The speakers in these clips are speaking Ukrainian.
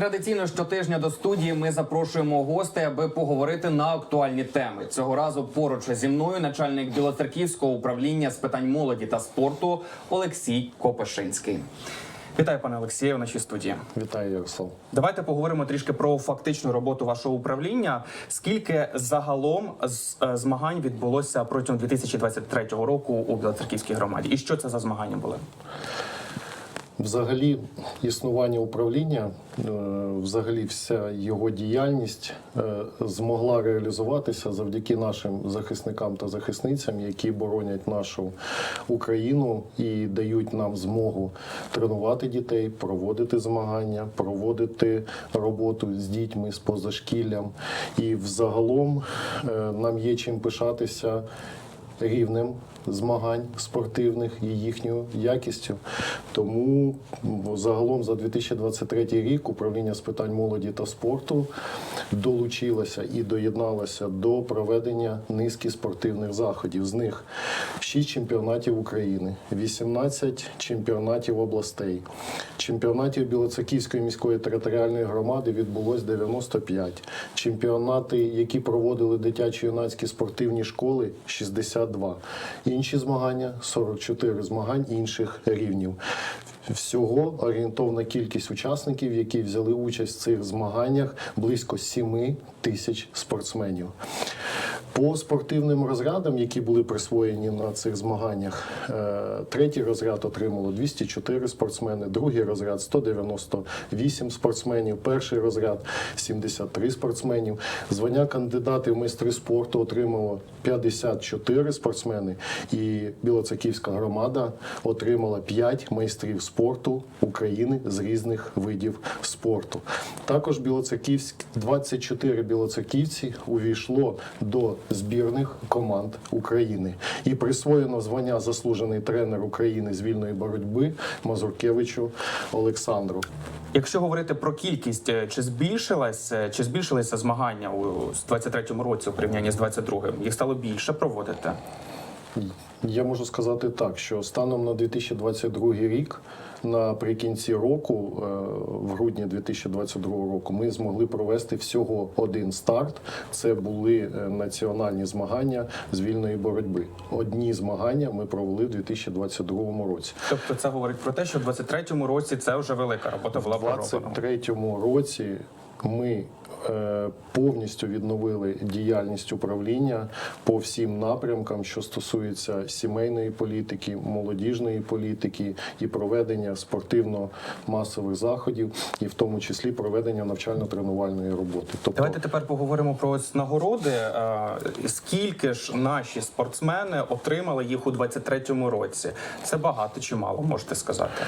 Традиційно щотижня до студії ми запрошуємо гостей, аби поговорити на актуальні теми. Цього разу поруч зі мною начальник Білоцерківського управління з питань молоді та спорту Олексій Копишинський. Вітаю, пане Олексію, в нашій студії. Вітаю, Ярослав. Давайте поговоримо трішки про фактичну роботу вашого управління. Скільки загалом е, змагань відбулося протягом 2023 року у Білоцерківській громаді? І що це за змагання були? Взагалі, існування управління, е, взагалі, вся його діяльність е, змогла реалізуватися завдяки нашим захисникам та захисницям, які боронять нашу Україну і дають нам змогу тренувати дітей, проводити змагання, проводити роботу з дітьми з позашкіллям. І взагалом е, нам є чим пишатися рівнем змагань спортивних і їхньою якістю. Тому загалом за 2023 рік управління з питань молоді та спорту долучилося і доєдналося до проведення низки спортивних заходів. З них 6 чемпіонатів України, 18 чемпіонатів областей. Чемпіонатів Білоцерківської міської територіальної громади відбулось 95. Чемпіонати, які проводили дитячо-юнацькі спортивні школи, 62. Інші змагання 44 змагань інших рівнів. Всього орієнтовна кількість учасників, які взяли участь в цих змаганнях, близько 7 тисяч спортсменів. По спортивним розрядам, які були присвоєні на цих змаганнях, е, третій розряд отримало 204 спортсмени, другий розряд 198 спортсменів, перший розряд 73 спортсменів. Звання кандидатів в майстри спорту отримало 54 спортсмени, і Білоцерківська громада отримала 5 майстрів спорту України з різних видів спорту. Також Білоцерківськ 24 білоцерківці увійшло до збірних команд України і присвоєно звання заслужений тренер України з вільної боротьби Мазуркевичу Олександру. Якщо говорити про кількість, е, чи збільшилась, е, чи збільшилися змагання у з 23-му році у порівнянні з 22-м? Їх стало більше проводити? Я можу сказати так, що станом на 2022 рік, наприкінці року, е, в грудні 2022 року, ми змогли провести всього один старт. Це були е, національні змагання з вільної боротьби. Одні змагання ми провели в 2022 році. Тобто це говорить про те, що в 23-му році це вже велика робота була В 2023 році ми е, повністю відновили діяльність управління по всім напрямкам, що стосується сімейної політики, молодіжної політики і проведення спортивно-масових заходів, і в тому числі проведення навчально-тренувальної роботи. Тобто Давайте тепер поговоримо про ось нагороди. Е, Скільки ж наші спортсмени отримали їх у 23-му році? Це багато чи мало, можете сказати?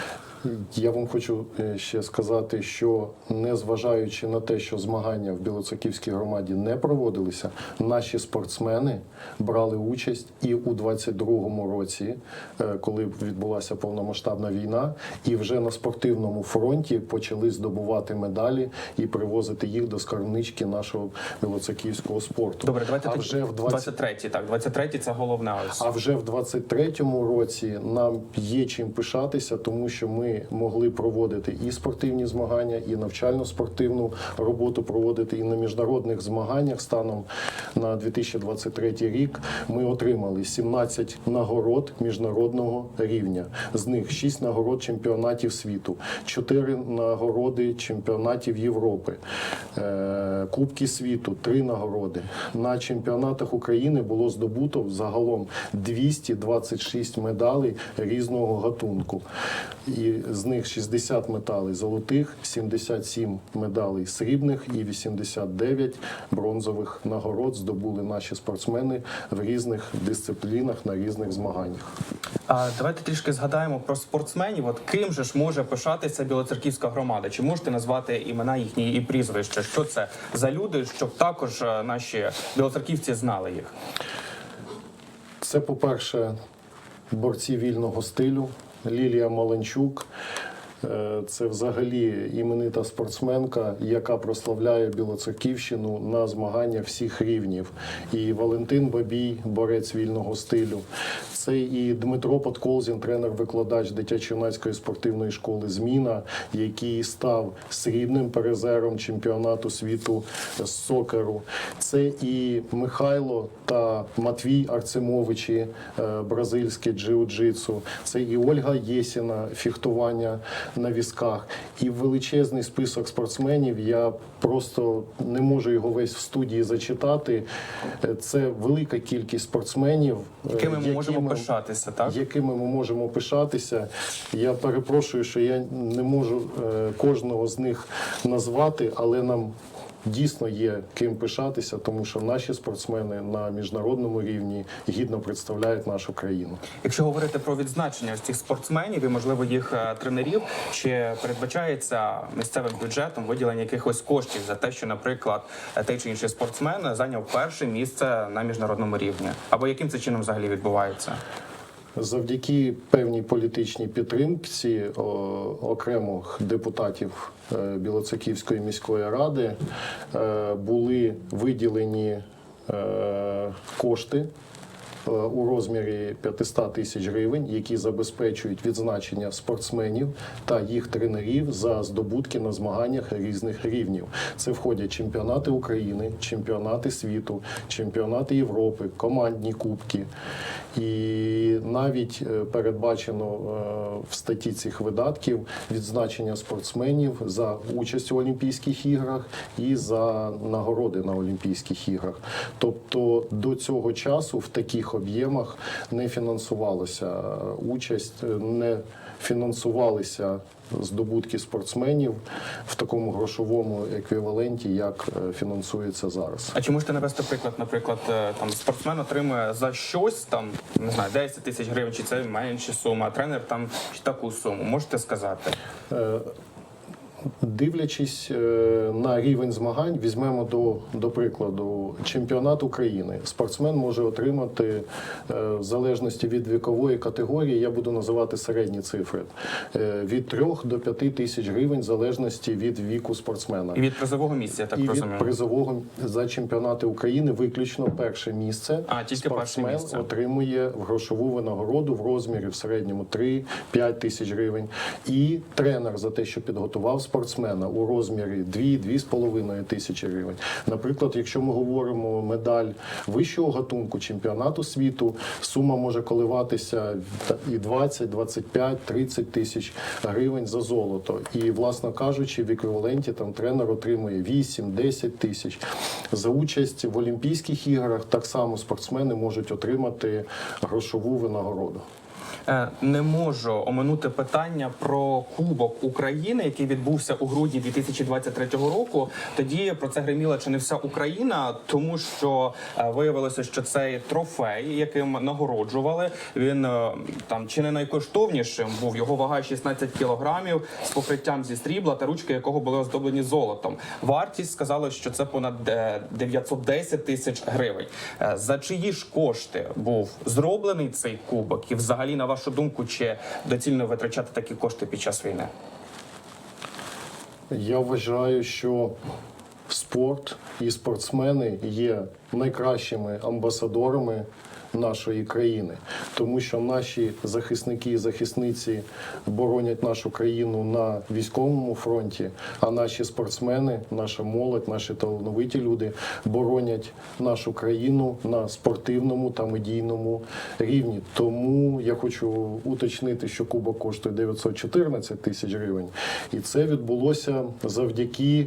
Я вам хочу е, ще сказати, що незважаючи на те, що змагання в Білоцерківській громаді не проводилися, наші спортсмени брали участь і у 22-му році, е, коли відбулася повномасштабна війна, і вже на спортивному фронті почали здобувати медалі і привозити їх до скарбнички нашого білоцерківського спорту. Добре, давайте а вже в 20... 23-й, так, 23-й це головне ось. А вже в 23-му році нам є чим пишатися, тому що ми могли проводити і спортивні змагання, і навчально-спортивну роботу проводити і на міжнародних змаганнях. Станом на 2023 рік ми отримали 17 нагород міжнародного рівня. З них 6 нагород чемпіонатів світу, 4 нагороди чемпіонатів Європи, е, Кубки світу, 3 нагороди. На чемпіонатах України було здобуто загалом 226 медалей різного гатунку. І з них 60 медалей золотих, 77 медалей срібних і 89 бронзових нагород здобули наші спортсмени в різних дисциплінах на різних змаганнях. А давайте трішки згадаємо про спортсменів. От ким же ж може пишатися Білоцерківська громада? Чи можете назвати імена їхні і прізвища? Що це за люди, щоб також е, наші білоцерківці знали їх? Це, по-перше, борці вільного стилю Лілія Маленчук. Е, Це взагалі іменита спортсменка, яка прославляє Білоцерківщину на змагання всіх рівнів. І Валентин Бабій, борець вільного стилю. Це і Дмитро Подколзін, тренер-викладач дитячо-юнацької спортивної школи Зміна, який став срібним перезером чемпіонату світу з сокеру. Це і Михайло та Матвій Арцемовичі, е, бразильське джиу-джитсу. Це і Ольга Єсіна, фехтування на візках. І величезний список спортсменів. Я просто не можу його весь в студії зачитати. Е, Це велика кількість спортсменів, е, Якими ми можемо пишатися, так? якими ми можемо пишатися. Я перепрошую, що я не можу е, кожного з них назвати, але нам. Дійсно є ким пишатися, тому що наші спортсмени на міжнародному рівні гідно представляють нашу країну. Якщо говорити про відзначення ось цих спортсменів і можливо їх е, тренерів, чи передбачається місцевим бюджетом виділення якихось коштів за те, що, наприклад, той чи інший спортсмен зайняв перше місце на міжнародному рівні, або яким це чином взагалі відбувається? Завдяки певній політичній підтримці окремих депутатів Білоцаківської Білоцерківської міської ради е, були виділені е, кошти. Е, У розмірі 500 тисяч гривень, які забезпечують відзначення спортсменів та їх тренерів за здобутки на змаганнях різних рівнів. Це входять чемпіонати України, чемпіонати світу, чемпіонати Європи, командні кубки. І навіть е, передбачено е, в статті цих видатків відзначення спортсменів за участь у Олімпійських іграх і за нагороди на Олімпійських іграх. Тобто до цього часу в таких об'ємах не фінансувалася участь, е, не фінансувалися здобутки спортсменів в такому грошовому еквіваленті, як е, фінансується зараз. А чи можете навести приклад, наприклад, е, там спортсмен отримує за щось там не знаю 10 тисяч гривень, чи це менша сума, а тренер там таку суму? Можете сказати? Дивлячись е, на рівень змагань, візьмемо до, до прикладу чемпіонат України. Спортсмен може отримати е, в залежності від вікової категорії, я буду називати середні цифри, е, від 3 до 5 тисяч гривень, в залежності від віку спортсмена. І від призового місця, я так І від розумію. призового за чемпіонати України виключно перше місце. А, тільки перше спортсмен місце. отримує грошову винагороду в розмірі в середньому 3-5 тисяч гривень. І тренер за те, що підготував спортсмена у розмірі 2-2,5 тисячі гривень. Наприклад, якщо ми говоримо медаль вищого гатунку чемпіонату світу, сума може коливатися і 20, 25, 30 тисяч гривень за золото. І, власно кажучи, в еквіваленті там тренер отримує 8-10 тисяч. За участь в Олімпійських іграх так само спортсмени можуть отримати грошову винагороду. Е, Не можу оминути питання про Кубок України, який відбувся у грудні 2023 року. Тоді про це гриміла чи не вся Україна, тому що е, виявилося, що цей трофей, яким нагороджували, він е, там чи не найкоштовнішим був. Його вага 16 кілограмів з покриттям зі срібла та ручки якого були оздоблені золотом. Вартість сказали, що це понад е, 910 тисяч гривень. За чиї ж кошти був зроблений цей кубок? І взагалі, на вашу думку, чи доцільно витрачати такі кошти під час війни? Я вважаю, що спорт і спортсмени є найкращими амбасадорами нашої країни, тому що наші захисники і захисниці боронять нашу країну на військовому фронті, а наші спортсмени, наша молодь, наші талановиті люди боронять нашу країну на спортивному та медійному рівні. Тому я хочу уточнити, що кубок коштує 914 тисяч гривень, і це відбулося завдяки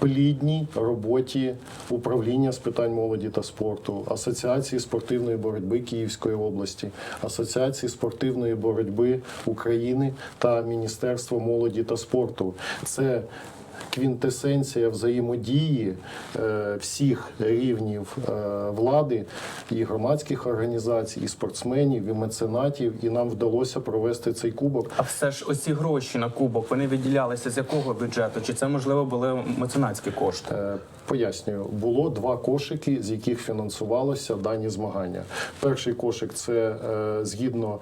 плідній роботі управління з питань молоді та спорту, Асоціації спортивної боротьби Київської області, Асоціації спортивної боротьби України та Міністерства молоді та спорту. Це Квінтесенція взаємодії е, всіх рівнів е, влади і громадських організацій, і спортсменів, і меценатів, і нам вдалося провести цей кубок. А все ж оці гроші на кубок вони виділялися з якого бюджету? Чи це можливо були меценатські кошти? Е, Пояснюю, було два кошики, з яких фінансувалося дані змагання. Перший кошик це згідно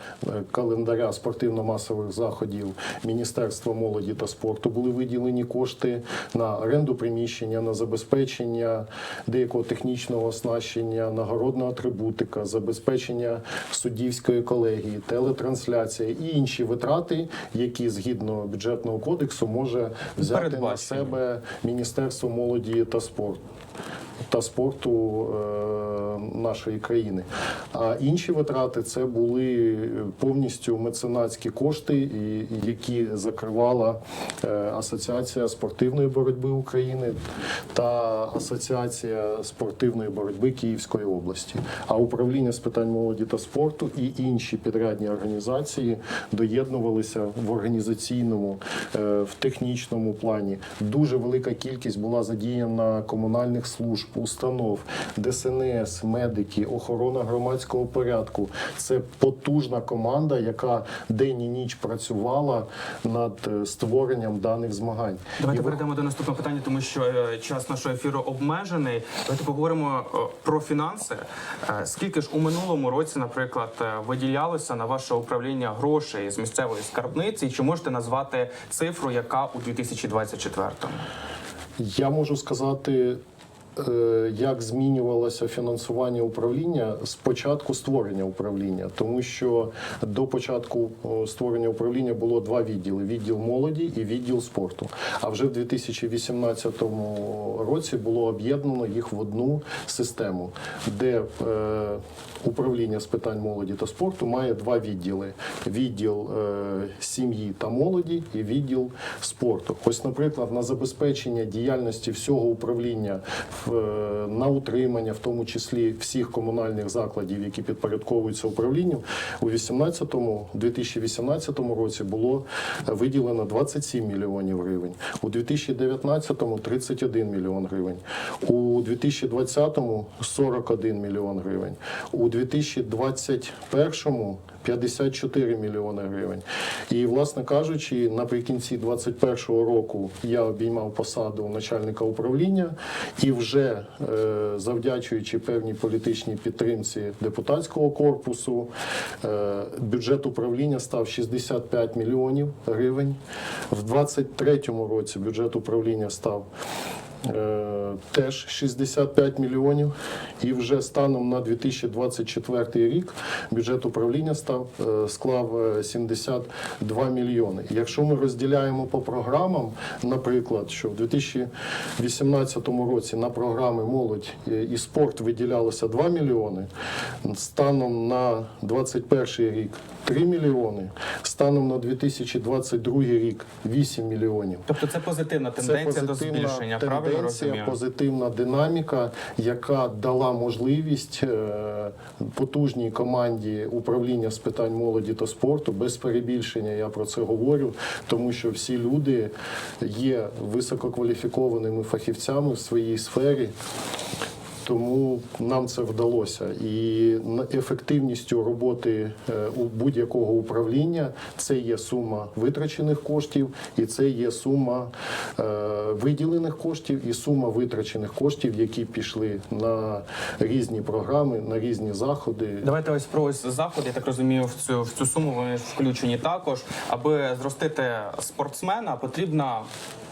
календаря спортивно-масових заходів Міністерства молоді та спорту були виділені кошти. Кошти на оренду приміщення, на забезпечення деякого технічного оснащення, нагородна атрибутика, забезпечення суддівської колегії, телетрансляція і інші витрати, які згідно бюджетного кодексу може взяти на себе Міністерство молоді та спорту. Та спорту е, нашої країни. А інші витрати це були повністю меценатські кошти, які закривала е, Асоціація спортивної боротьби України та Асоціація спортивної боротьби Київської області. А управління з питань молоді та спорту і інші підрядні організації доєднувалися в організаційному, е, в технічному плані. Дуже велика кількість була задіяна комунальних служб, установ, ДСНС, медики, охорона громадського порядку. Це потужна команда, яка день і ніч працювала над е, створенням даних змагань. Давайте І ви- перейдемо до наступного питання, тому що е, час нашого ефіру обмежений. Давайте поговоримо е, про фінанси. Скільки ж у минулому році, наприклад, виділялося на ваше управління грошей з місцевої скарбниці? І Чи можете назвати цифру, яка у 2024-му? Я можу сказати, як змінювалося фінансування управління з початку створення управління, тому що до початку створення управління було два відділи: відділ молоді і відділ спорту. А вже в 2018 році було об'єднано їх в одну систему, де е, управління з питань молоді та спорту має два відділи: відділ е, сім'ї та молоді і відділ спорту. Ось, наприклад, на забезпечення діяльності всього управління е, на утримання, в тому числі всіх комунальних закладів, які підпорядковуються управлінню, у 18-му, 2018 році було виділено 27 мільйонів гривень, у 2019-му 31 мільйон гривень, у 2020-му 41 мільйон гривень, у 2021-му 54 мільйони гривень. І, власне кажучи, наприкінці 2021 року я обіймав посаду начальника управління і вже е, завдячуючи певній політичній підтримці депутатського корпусу, е, бюджет управління став 65 мільйонів гривень. В 2023 році бюджет управління став теж 65 мільйонів. І вже станом на 2024 рік бюджет управління став е, склав е, 72 мільйони. Якщо ми розділяємо по програмам, наприклад, що в 2018 році на програми молодь е, і спорт виділялося 2 мільйони, станом на 2021 рік 3 мільйони, станом на 2022 рік 8 мільйонів. Тобто це позитивна Це тенденція до збільшення, правильно тенденція, позитивна динаміка, яка дала можливість е, потужній команді управління з питань молоді та спорту. Без перебільшення я про це говорю, тому що всі люди є висококваліфікованими фахівцями в своїй сфері. Тому нам це вдалося. І ефективністю роботи е, у будь-якого управління це є сума витрачених коштів, і це є сума е, виділених коштів і сума витрачених коштів, які пішли на різні програми, на різні заходи. Давайте ось про ось заход. Я так розумію, в цю в цю суму вони включені також. Аби зростити спортсмена, потрібна.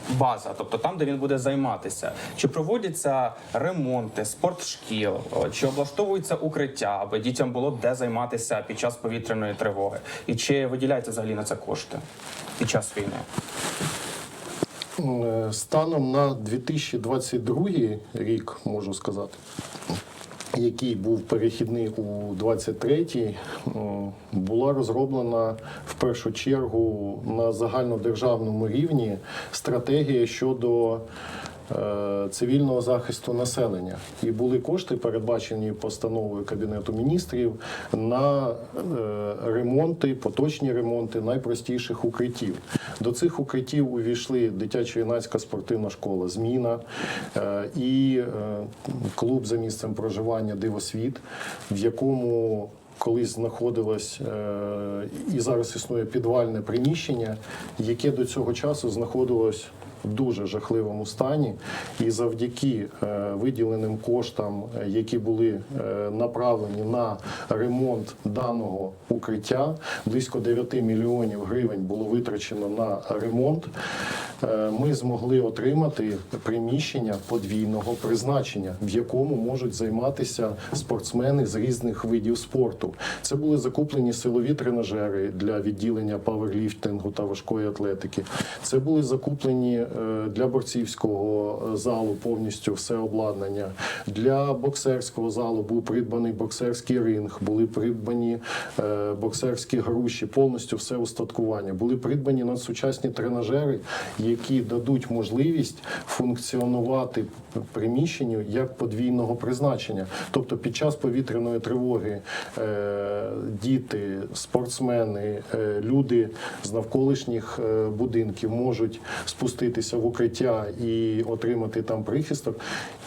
База, тобто там, де він буде займатися, чи проводяться ремонти спортшкіл, чи облаштовуються укриття, аби дітям було де займатися під час повітряної тривоги, і чи виділяються взагалі на це кошти під час війни? Е, Станом на 2022 рік, можу сказати, який був перехідний у 23-й, була розроблена в першу чергу на загальнодержавному рівні стратегія щодо е, цивільного захисту населення. І були кошти, передбачені постановою Кабінету міністрів, на е, ремонти, поточні ремонти найпростіших укриттів. До цих укриттів увійшли дитячо-юнацька спортивна школа Зміна е, і е, клуб за місцем проживання Дивосвіт, в якому Колись знаходилось е, і зараз існує підвальне приміщення, яке до цього часу знаходилось в дуже жахливому стані. І завдяки е, виділеним коштам, які були е, направлені на ремонт даного укриття, близько 9 мільйонів гривень було витрачено на ремонт. е, Ми змогли отримати приміщення подвійного призначення, в якому можуть займатися спортсмени з різних видів спорту. Це були закуплені силові тренажери для відділення паверліфтингу та важкої атлетики. Це були закуплені е, для борцівського е, залу повністю все обладнання. Для боксерського залу був придбаний боксерський ринг, були придбані е, боксерські груші, повністю все устаткування. Були придбані надсучасні тренажери, які дадуть можливість функціонувати приміщенню як подвійного призначення. Тобто під час повітряної тривоги діти, спортсмени, е, люди з навколишніх е, будинків можуть спуститися в укриття і отримати там прихисток,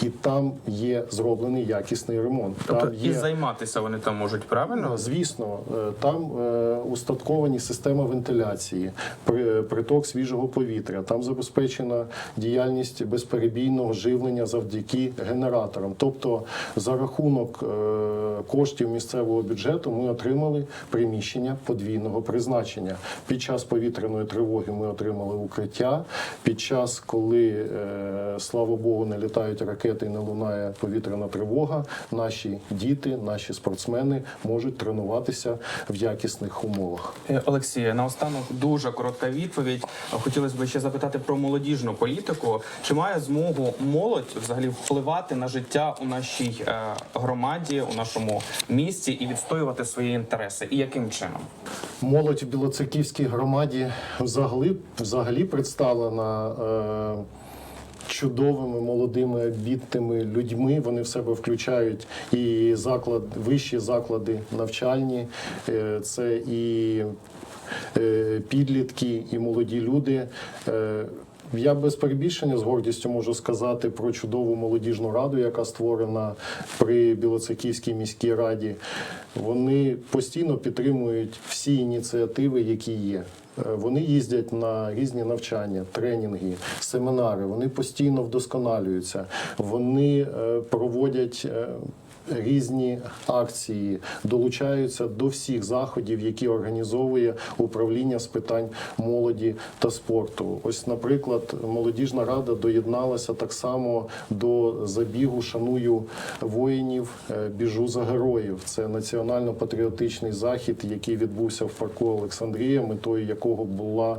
і там є зроблений якісний ремонт. Тобто там і займатися вони там можуть правильно? Звісно, е, там е, устатковані системи вентиляції, при- приток свіжого повітря. Там забезпечена діяльність безперебійного живлення завдяки генераторам. Тобто, за рахунок е, коштів місцевого бюджету ми отримали приміщення подвійного призначення. Під час повітряної тривоги ми отримали укриття. Під час, коли е, слава Богу, не літають ракети і не лунає повітряна тривога, наші діти, наші спортсмени можуть тренуватися в якісних умовах. Е, Олексія, наостанок дуже коротка відповідь. Хотілося б ще запитати про молодіжну політику. Чи має змогу молодь взагалі впливати на життя у нашій е, громаді, у нашому місті і відстоювати свої інтереси? І яким чином? Молодь в Білоцерківській громаді взагалі, взагалі представлена. Е, Чудовими молодими обітними людьми вони в себе включають і заклад, вищі заклади навчальні, е, це і е, підлітки, і молоді люди. Е, Я без перебільшення з гордістю можу сказати про чудову молодіжну раду, яка створена при Білоцерківській міській раді. Вони постійно підтримують всі ініціативи, які є. Е, Вони їздять на різні навчання, тренінги, семінари. Вони постійно вдосконалюються. Вони е, проводять. Різні акції долучаються до всіх заходів, які організовує управління з питань молоді та спорту. Ось, наприклад, молодіжна рада доєдналася так само до забігу Шаную воїнів, е, біжу за героїв. Це національно-патріотичний захід, який відбувся в парку Олександрія, метою якого була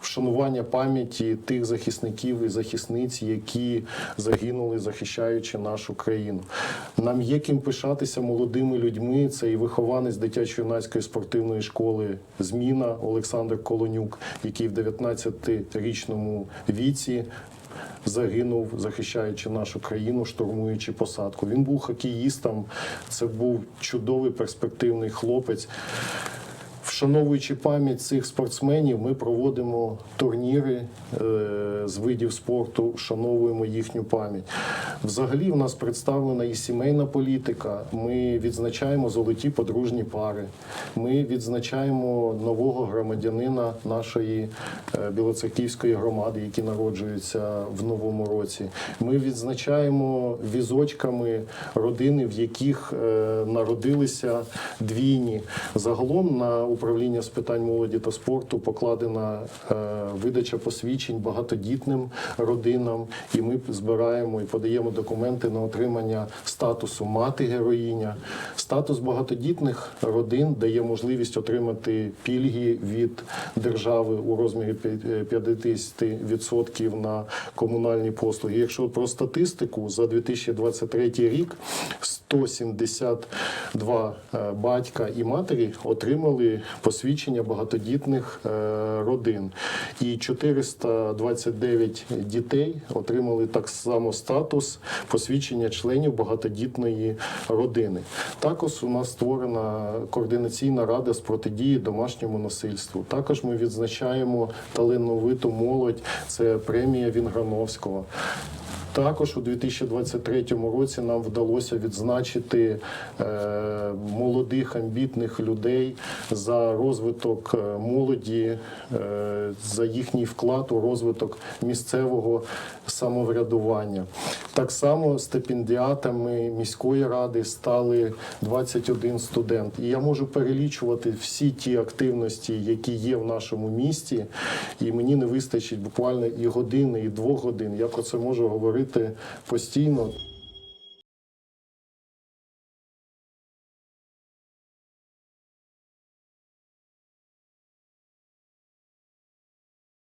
вшанування пам'яті тих захисників і захисниць, які загинули, захищаючи нашу країну. Нам є ким пишатися молодими людьми. Це і вихованець дитячо-юнацької спортивної школи Зміна Олександр Колонюк, який в 19-річному віці. Загинув, захищаючи нашу країну, штурмуючи посадку. Він був хокеїстом. Це був чудовий перспективний хлопець. Вшановуючи пам'ять цих спортсменів, ми проводимо турніри е, з видів спорту, вшановуємо їхню пам'ять. Взагалі, в нас представлена і сімейна політика. Ми відзначаємо золоті подружні пари. Ми відзначаємо нового громадянина нашої е, Білоцерківської громади, які народжуються в новому році. Ми відзначаємо візочками родини, в яких е, народилися двійні. Загалом на управління з питань молоді та спорту покладена е, видача посвідчень багатодітним родинам, і ми збираємо і подаємо документи на отримання статусу мати героїня. Статус багатодітних родин дає можливість отримати пільги від держави у розмірі п'я- 50% на комунальні послуги. Якщо про статистику за 2023 рік 172 е, батька і матері отримали посвідчення багатодітних е, родин, і 429 дітей отримали так само статус посвідчення членів багатодітної родини. Також у нас створена координаційна рада з протидії домашньому насильству. Також ми відзначаємо талановиту молодь. Це премія Вінграновського. Також у 2023 році нам вдалося відзначити е, молодих амбітних людей за розвиток е, молоді, е, за їхній вклад у розвиток місцевого самоврядування. Так само стипендіатами міської ради стали 21 студент. І я можу перелічувати всі ті активності, які є в нашому місті, і мені не вистачить буквально і години, і двох годин. Я про це можу говорити постійно.